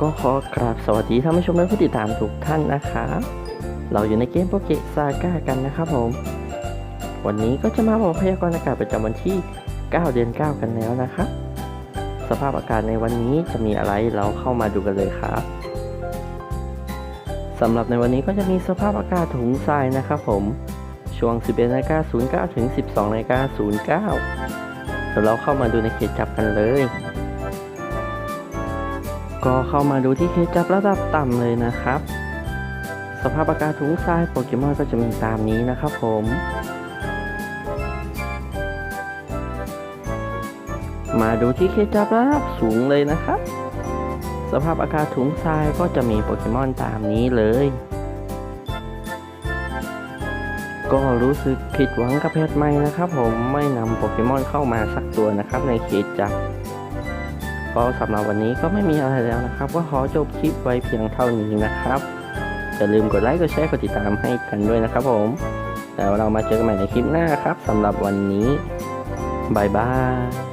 ก็ขอกราบสวัสดีท่านผู้ชมและผู้ติดตามทุกท่านนะครับเราอยู่ในเกมโปเกซาก้ากันนะครับผม วันนี้ก็จะมาบอกพยากรณ์อากาศประจำวันที่ 9 เดือน 9 กันแล้วนะครับ สภาพอากาศในวันนี้จะมีอะไรเราเข้ามาดูกันเลยครับสำหรับในวันนี้ก็จะมีสภาพอากาศถุงทรายนะครับผม ช่วง 11นาฬิกา09ถึง 12นาฬิกา09เดี๋ยวเราเข้ามาดูในเขตจับกันเลย ก็เข้ามาดูที่เขตจับระดับต่ำเลยนะครับ สภาพอากาศถุงทรายโปเกมอนก็จะมีตามนี้นะครับผม มาดูที่เขตจับระดับสูงเลยนะครับ สภาพอากาศถุงทรายก็จะมีโปเกมอนตามนี้เลยก็รู้สึกผิดหวังกับเพจใหม่นะครับผมไม่นำโปเกมอนเข้ามาสักตัวนะครับในเขตจับ ก็สำหรับวันนี้ก็ไม่มีอะไรแล้วนะครับ ก็ขอจบคลิปไว้เพียงเท่านี้นะครับอย่าลืมกดไลค์กดแชร์กดติดตามให้กันด้วยนะครับผมแล้วเรามาเจอกันใหม่ในคลิปหน้าครับสำหรับวันนี้บายบาย